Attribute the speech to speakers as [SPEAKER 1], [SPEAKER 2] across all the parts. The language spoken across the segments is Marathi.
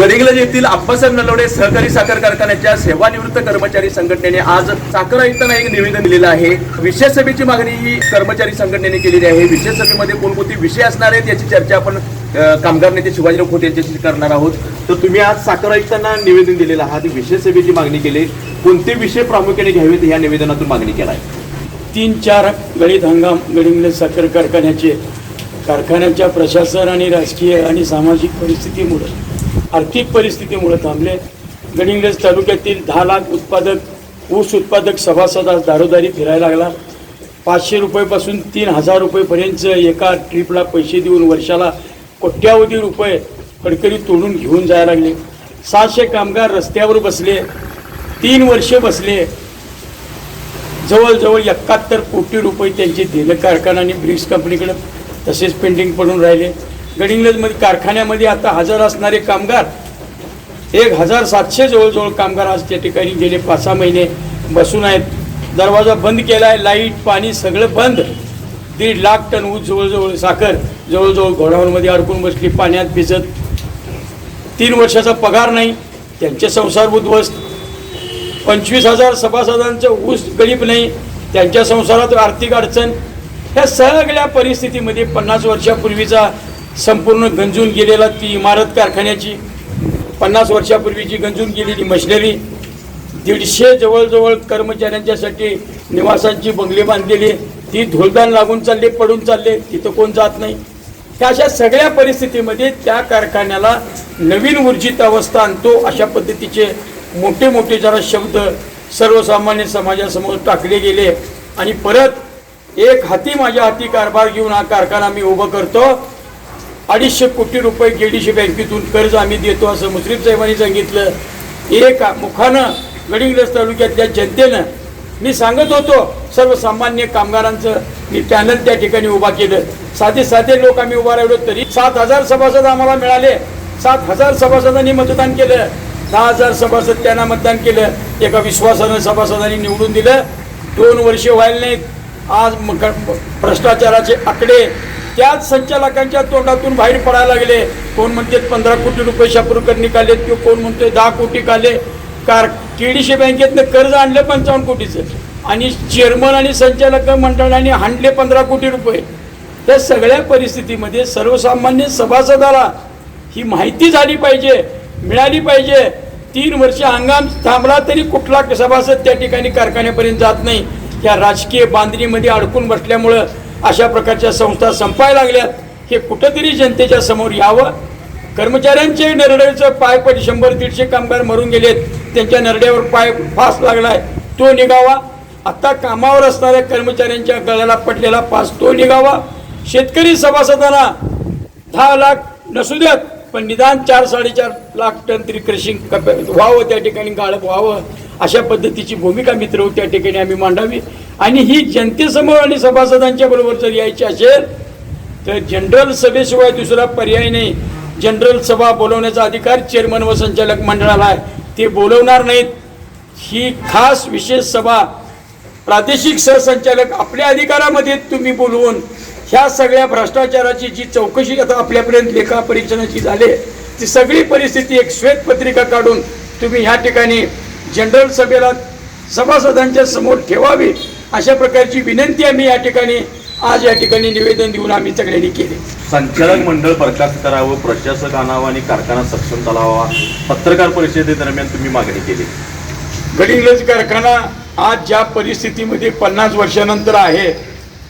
[SPEAKER 1] गडिंग्लज येथील आप्पासाहेब नलवडे सहकारी साखर कारखान्याच्या सेवानिवृत्त कर्मचारी संघटनेने आज साखर आयुक्तांना एक निवेदन दिलेलं आहे. विशेष सभेची मागणी ही कर्मचारी संघटनेने केलेली आहे. विशेष सभेमध्ये कोणकोणते विषय असणार आहेत याची चर्चा आपण कामगार नेते शिवाजीराव खोत यांच्याशी करणार आहोत. तर तुम्ही आज साखर आयुक्तांना निवेदन दिलेलं आहात. विशेष सभेची मागणी केली. कोणते विषय प्रामुख्याने घ्यावेत या निवेदनातून मागणी केला आहे
[SPEAKER 2] तीन चार गळीत हंगाम गडिंग्लज साखर कारखान्याचे कारखान्याच्या प्रशासन आणि राजकीय आणि सामाजिक परिस्थितीमुळे. आर्थिक परिस्थितीमुळे थांबले. गडिंग्रज तालुक्यातील दहा लाख उत्पादक ऊस उत्पादक सभासद आज दारोदारी फिरायला लागला. पाचशे रुपयेपासून तीन हजार रुपयेपर्यंत एका ट्रिपला पैसे देऊन वर्षाला कोट्यावधी रुपये कडकरी तोडून घेऊन जायला लागले. सहाशे कामगार रस्त्यावर बसले तीन वर्षे बसले. जवळजवळ एकाहत्तर कोटी रुपये त्यांचे दिले कारखाना आणि ब्रिक्स कंपनीकडे तसेच पेंडिंग पडून राहिले. गडिंग्लजमध्ये कारखान्यामध्ये आता हजर असणारे कामगार एक हजार सातशे जवळजवळ कामगार आज त्या ठिकाणी गेले. पाच सहा महिने बसून आहेत. दरवाजा बंद केला आहे लाइट पाणी सगळं बंद. दीड लाख टन ऊस जवळजवळ साखर जवळजवळ घोडावरमध्ये अडकून बसली पाण्यात भिजत. तीन वर्षाचा पगार नाही त्यांचे संसार उद्ध्वस्त. पंचवीस हजार सभासदांचं ऊस गरीब नाही त्यांच्या संसारात आर्थिक अडचण. ह्या सगळ्या परिस्थितीमध्ये पन्नास वर्षापूर्वीचा संपूर्ण गंजून गेलेला ती इमारत कारखान्याची. पन्नास वर्षापूर्वीची गंजून गेलेली मशिनरी दीडशे जवळजवळ कर्मचाऱ्यांच्यासाठी निवासांची बंगले बांधलेली ती धुळदान लागून चालले पडून चालले तिथं कोण जात नाही. त्या अशा सगळ्या परिस्थितीमध्ये त्या कारखान्याला नवीन ऊर्जित अवस्था आणतो अशा पद्धतीचे मोठे मोठे जरा शब्द सर्वसामान्य समाजासमोर टाकले गेले. आणि परत एक हाती माझ्या हाती कारभार घेऊन हा कारखाना मी उभं करतो. अडीचशे कोटी रुपये गेडीशी बँकेतून कर्ज आम्ही देतो असं मुस्लिम साहेबांनी सांगितलं. एक मुखानं गडिंग्लज तालुक्यातल्या जनतेनं मी सांगत होतो सर्वसामान्य कामगारांचं मी पॅनल त्या ठिकाणी उभा केलं. साधे साधे लोक आम्ही उभा राहिलो तरी सात हजार सभासद आम्हाला मिळाले. सात हजार सभासदांनी मतदान केलं. दहा हजार सभासद त्यांना मतदान केलं. एका विश्वासानं सभासदांनी निवडून दिलं. दोन वर्षे व्हायला नाहीत. आज भ्रष्टाचाराचे आकडे त्याच संचालकांच्या तोंडातून बाहेर पडायला लागले. कोण म्हणते पंधरा कोटी रुपये शापूरकर निकालेत किंवा कोण म्हणते दहा कोटी काले कार केडीसी बँकेतनं कर्ज आणलं पंचावन्न कोटीचं. आणि चेअरमन आणि संचालक मंडळाने हाणले पंधरा कोटी रुपये. त्या सगळ्या परिस्थितीमध्ये सर्वसामान्य सभासदाला ही माहिती झाली पाहिजे मिळाली पाहिजे. तीन वर्ष हंगाम थांबला तरी कुठला सभासद त्या ठिकाणी कारखान्यापर्यंत जात नाही. या राजकीय बांधणीमध्ये अडकून बसल्यामुळं अशा प्रकारच्या संस्था संपायला लागल्यात. हे कुठंतरी जनतेच्या समोर यावं? कर्मचाऱ्यांचे नरड्याचं पाय पड शंभर दीडशे कामगार मरून गेलेत. त्यांच्या नरड्यावर पाय फास लागलाय. तो निघावा. आत्ता कामावर असणाऱ्या कर्मचाऱ्यांच्या गळ्याला पडलेला फास तो निघावा. शेतकरी सभासदांना दहा लाख नसू द्यात पण निदान चार साडेचार लाख टन तरी क्रशिंग व्हावं त्या ठिकाणी गाळप व्हावं अशा पद्धतीची भूमिका मित्र त्या ठिकाणी आम्ही मांडावी. आणि ही जनतेसमोर आणि सभासदांच्या बरोबर जर यायची असेल तर जनरल सभेशिवाय दुसरा पर्याय नाही. जनरल सभा बोलवण्याचा अधिकार चेअरमन व संचालक मंडळाला आहे. ते बोलवणार नाहीत. ही खास विशेष सभा प्रादेशिक सहसंचालक आपल्या अधिकारामध्ये तुम्ही बोलवून ह्या सगळ्या भ्रष्टाचाराची जी चौकशी आता आपल्यापर्यंत लेखा परीक्षणाची झाली ती सगळी परिस्थिती एक श्वेतपत्रिका काढून तुम्ही ह्या ठिकाणी जनरल सभेला सभासदांच्या समोर ठेवावी अशा प्रकारची विनंती आम्ही या ठिकाणी आज या ठिकाणी निवेदन देऊन आम्ही सगळ्यांनी केली.
[SPEAKER 1] संचालक मंडळ बरखास्त करावं प्रशासक आणावं आणि कारखाना सक्षम चालावा पत्रकार परिषदेदरम्यान तुम्ही मागणी केली.
[SPEAKER 2] गडिंग्लज कारखाना आज ज्या परिस्थितीमध्ये पन्नास वर्षानंतर आहे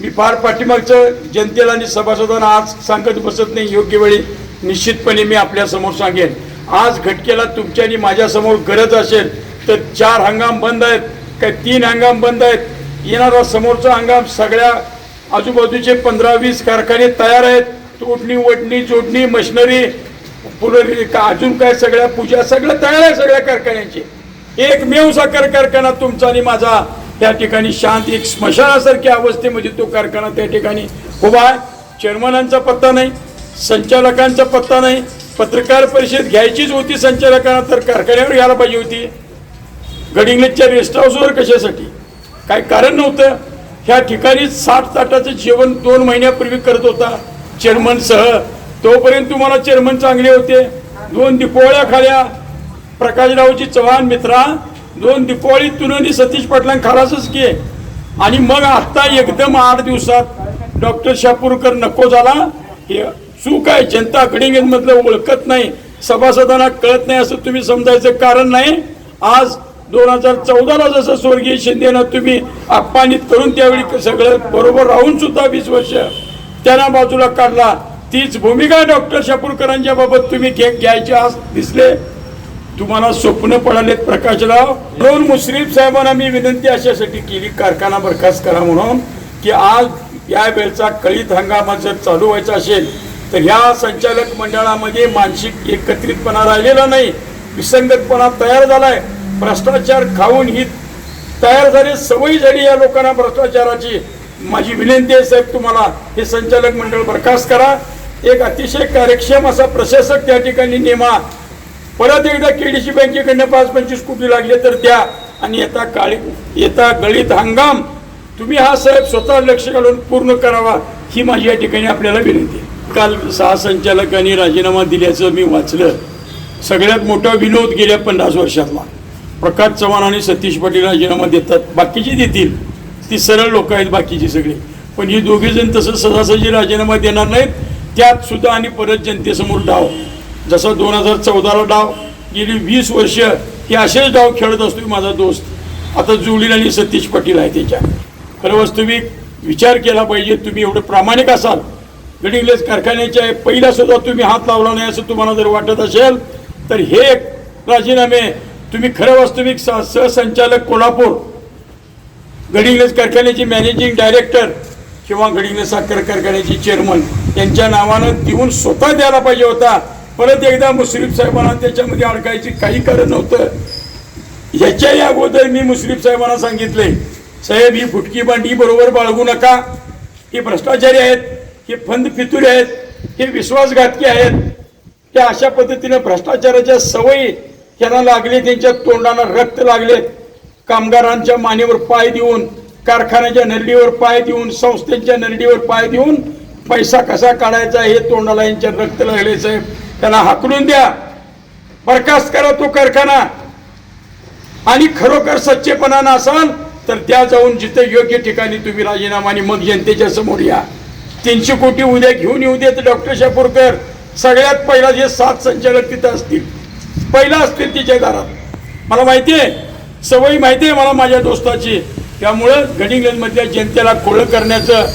[SPEAKER 2] मी फार पाठीमागचं जनतेला आणि सभासदांना आज सांगत बसत नाही योग्य वेळी निश्चितपणे मी आपल्यासमोर सांगेन. आज घटकेला तुमच्या आणि माझ्यासमोर गरज असेल तर चार हंगाम बंद आहेत काय तीन हंगाम बंद आहेत येणारा समोरचा हंगाम सगळ्या आजूबाजूचे पंधरा वीस कारखाने तयार आहेत तोडणी वडणी जोडणी मशिनरी पुनर् का अजून काय सगळ्या पूजा सगळं तयार आहे सगळ्या कारखान्यांचे. एकमेव साखर कारखाना तुमचा आणि माझा. त्या ठिकाणी शांत एक स्मशानासारख्या अवस्थेमध्ये तो कारखाना त्या ठिकाणी उभा आहे. चेअरमनांचा पत्ता नाही संचालकांचा पत्ता नाही पत्रकार परिषद घ्यायचीच होती संचालकांना तर कारखान्यावर घ्यायला पाहिजे होती. गडिंग्लजच्या रेस्ट हाऊसवर कशासाठी? काय कारण नव्हतं? ह्या ठिकाणी साठ ताटाचं जेवण दोन महिन्यापूर्वी करत होता चेअरमनसह तोपर्यंत तुम्हाला चेअरमन चांगले होते. दोन दिपोळ्या खाल्या. प्रकाशरावजी चव्हाण मित्रा दोन दिपोळी तुननी सतीश पाटलां खालासच की आणि मग आत्ता एकदम आठ दिवसात डॉक्टर शापूरकर नको झाला. हे चूक आहे जनता गडिंगेज मधलं ओळखत नाही. सभासदांना कळत नाही असं तुम्ही समजायचं कारण नाही. आज दोन हजार चौदाला जसं स्वर्गीय शिंदेनं तुम्ही अपमानित करून त्यावेळी सगळं बरोबर राहून सुद्धा वीस वर्ष त्यांना बाजूला काढला. तीच भूमिका डॉक्टर शापूरकरांच्या बाबत तुम्ही घे घ्यायचे आज दिसले. तुम्हाला स्वप्न पडालेत प्रकाशराव दोन मुश्रीफ साहेबांना मी विनंती अशासाठी केली कारखाना बरखास्त करा म्हणून की आज या वेळचा कळीत हंगामात जर चालू व्हायचा असेल तर ह्या संचालक मंडळामध्ये मानसिक एकत्रितपणा राहिलेला नाही विसंगतपणा तयार झालाय. भ्रष्टाचार खाऊन ही तयार झाली सवयी झाली या लोकांना भ्रष्टाचाराची. माझी विनंती आहे साहेब तुम्हाला हे संचालक मंडळ बरखास्त करा. एक अतिशय कार्यक्षम असा प्रशासक त्या ठिकाणी नेमा परत एकदा केडीसी बँकेकडनं पाच पंचवीस कोटी लागले तर द्या. आणि येता काळी येता गळीत हंगाम. तुम्ही हा साहेब स्वतः लक्ष घालून पूर्ण करावा ही माझी या ठिकाणी आपल्याला विनंती काल सहा संचालकांनी राजीनामा दिल्याचं मी वाचलं. सगळ्यात मोठा विनोद गेल्या पन्नास वर्षातला प्रकाश चव्हाण आणि सतीश पाटील राजीनामा देतात बाकीचे देतील. ती सरळ लोक आहेत बाकीची सगळी. पण ही दोघे जण तसं सहजासहजी राजीनामा देणार नाहीत. त्यात सुद्धा आणि परत जनतेसमोर डाव. जसं दोन हजार चौदाला डाव गेली वीस वर्ष हे असेच डाव खेळत असतो माझा दोस्त. आता जुळील आणि सतीश पाटील आहे त्याच्या. खरं वास्तविक विचार केला पाहिजे तुम्ही एवढं प्रामाणिक असाल. गडिंग्लज कारखान्याच्या पहिला सुद्धा तुम्ही हात लावला नाही असं तुम्हाला जर वाटत असेल तर हे राजीनामे. तुम्ही खरं वास्तविक स- सहसंचालक कोल्हापूर गडिंग्लज कारखान्याचे मॅनेजिंग डायरेक्टर किंवा गडिंग्लज साखर कारखान्याचे चेअरमन यांच्या नावानं देऊन स्वतः द्यायला पाहिजे होता. परत एकदा मुश्रीफ साहेबांना त्याच्यामध्ये अडकायची काही कारण नव्हतं. याच्याही अगोदर मी मुश्रीफ साहेबांना सांगितले साहेब ही फुटकी बांडी बरोबर बाळगू नका. हे भ्रष्टाचारी आहेत हे फंद फितुरे आहेत हे विश्वासघातकी आहेत. हे अशा पद्धतीनं भ्रष्टाचाराच्या सवयी यांना लागले त्यांच्या तोंडाला रक्त लागले. कामगारांच्या मानेवर पाय देऊन कारखान्याच्या नरडीवर पाय देऊन संस्थेच्या नरडीवर पाय देऊन पैसा कसा काढायचा हे तोंडाला यांच्या रक्त लागले साहेब. त्यांना हाकलून द्या. बरखास्त करा तो कारखाना. आणि खरोखर सच्चेपणानं असाल तर त्या जाऊन जिथे योग्य ठिकाणी तुम्ही राजीनामा आणि मग जनतेच्या समोर या. तीनशे कोटी उद्या घेऊन येऊ देत डॉक्टर शापूरकर. सगळ्यात पहिला जे सात संचालक तिथं असतील. पहिला असतील तिच्या दारात. मला माहिती आहे. सवयी माहिती आहे मला माझ्या दोस्ताची. त्यामुळं गडिंगलमधल्या जनतेला खोळं करण्याचं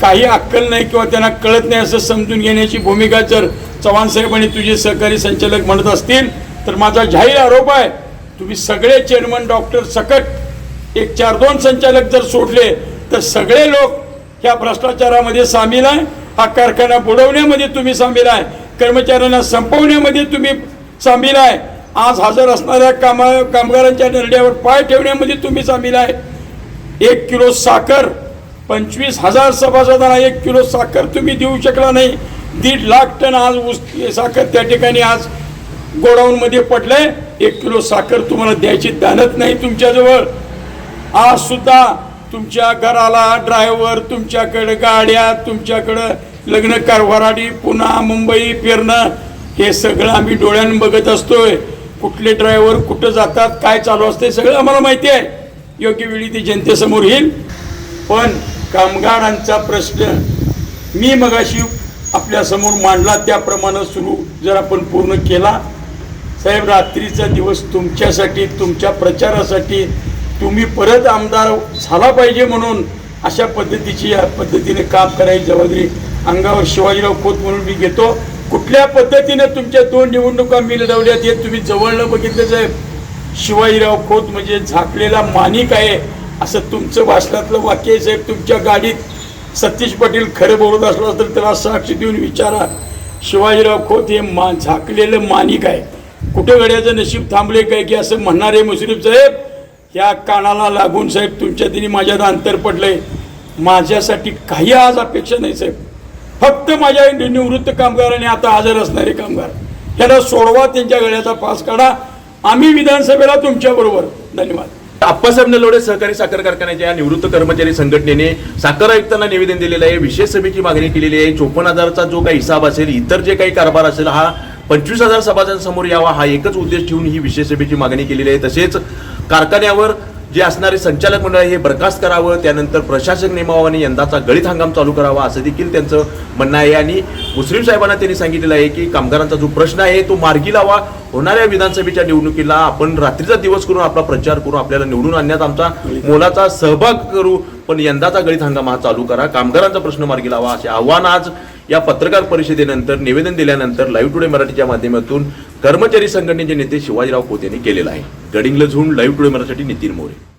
[SPEAKER 2] काही अक्कल नाही किंवा त्यांना कळत नाही असं समजून घेण्याची भूमिका जर चव्हाण साहेब आणि तुझे सहकारी संचालक म्हणत असतील तर माझा जाहीर आरोप आहे तुम्ही सगळे चेअरमन डॉक्टर सकट एक चार दोन संचालक जर सोडले तर सगळे लोक ह्या भ्रष्टाचारामध्ये सामील आहे हा कारखाना बुडवण्यामध्ये तुम्ही सामील आहे कर्मचाऱ्यांना संपवण्यामध्ये तुम्ही सामील आहे आज हजर असणाऱ्या कामा कामगारांच्या निर्णयावर पाय ठेवण्यामध्ये तुम्ही सामील आहे. एक किलो साखर पंचवीस हजार सभासदांना एक किलो साखर तुम्ही देऊ शकला नाही दीड लाख टन आज ऊस साखर त्या ठिकाणी आज गोडाऊनमध्ये पडले एक किलो साखर तुम्हाला द्यायची दानत नाही तुमच्याजवळ. आज सुद्धा तुमच्या घराला ड्रायव्हर तुमच्याकडं गाड्या तुमच्याकडं लग्न कारभाराडी पुन्हा मुंबई फिरणं हे सगळं आम्ही डोळ्यानं बघत असतोय. कुठले ड्रायव्हर कुठं जातात काय चालू असते सगळं आम्हाला माहिती आहे. योग्य वेळी ते जनतेसमोर येईल. पण कामगारांचा प्रश्न मी मगाशी आपल्यासमोर मांडला त्याप्रमाणे सुरू जर आपण पूर्ण केला. साहेब रात्रीचा दिवस तुमच्यासाठी तुमच्या प्रचारासाठी तुम्ही परत आमदार झाला पाहिजे म्हणून अशा पद्धतीची या पद्धतीने काम करायची जबाबदारी अंगावर शिवाजीराव खोत म्हणून मी घेतो. कुठल्या पद्धतीने तुमच्या दोन निवडणुका मी लढवल्यात हे तुम्ही जवळनं बघितलं साहेब? शिवाजीराव खोत म्हणजे झाकलेला मानिक आहे असं तुमचं भाषणातलं वाक्य आहे साहेब. तुमच्या गाडीत सतीश पाटील खरं बोलत असलं तर त्याला साक्ष देऊन विचारा. शिवाजीराव खोत हे मा झाकलेलं मानिक आहे. कुठं गड्याचं नशीब थांबले काय की असं म्हणणारे मुश्रीफ साहेब? या कानाला लागून साहेब तुमच्या तिने माझ्यात अंतर पडलंय. माझ्यासाठी काही आज अपेक्षा नाही साहेब. फक्त माझ्या निवृत्त कामगार आणि आता हजर असणारे कामगार. यांना सोडवा त्यांच्या गळ्याचा पास काढा. आम्ही विधानसभेला तुमच्याबरोबर धन्यवाद.
[SPEAKER 1] आप्पासाहेब नलोडे सहकारी साखर कारखान्याच्या या निवृत्त कर्मचारी संघटनेने साखर आयुक्तांना निवेदन दिलेलं आहे. विशेष सभेची मागणी केलेली आहे. चोपन्न हजारचा जो काही हिसाब असेल इतर जे काही कारभार असेल हा पंचवीस हजार सभासदांसमोर यावा हा एकच उद्देश ठेवून ही विशेष सभेची मागणी केलेली आहे. तसेच कारखान्यावर जे असणारे संचालक मंडळ हे बरखास्त करावं त्यानंतर प्रशासक नेमावं आणि यंदाचा गळीत हंगाम चालू करावा असं देखील त्यांचं म्हणणं आहे. आणि मुस्लिम साहेबांना त्यांनी सांगितलेलं आहे की कामगारांचा जो प्रश्न आहे तो मार्गी लावा. होणाऱ्या विधानसभेच्या निवडणुकीला आपण रात्रीचा दिवस करून आपला प्रचार करून आपल्याला निवडून आणण्यात आमचा मोलाचा सहभाग करू. पण यंदाचा गळीत हंगाम हा चालू करा. कामगारांचा प्रश्न मार्गी लावा असे आव्हान आज या पत्रकार परिषदेनंतर निवेदन दिल्यानंतर लाईव्ह टुडे मराठीच्या माध्यमातून कर्मचारी संघटनेचे नेते शिवाजीराव खोत यांनी केलेलं आहे. गडिंग्लजहून लाईव्ह टुडे मराठीसाठी नितीन मोरे.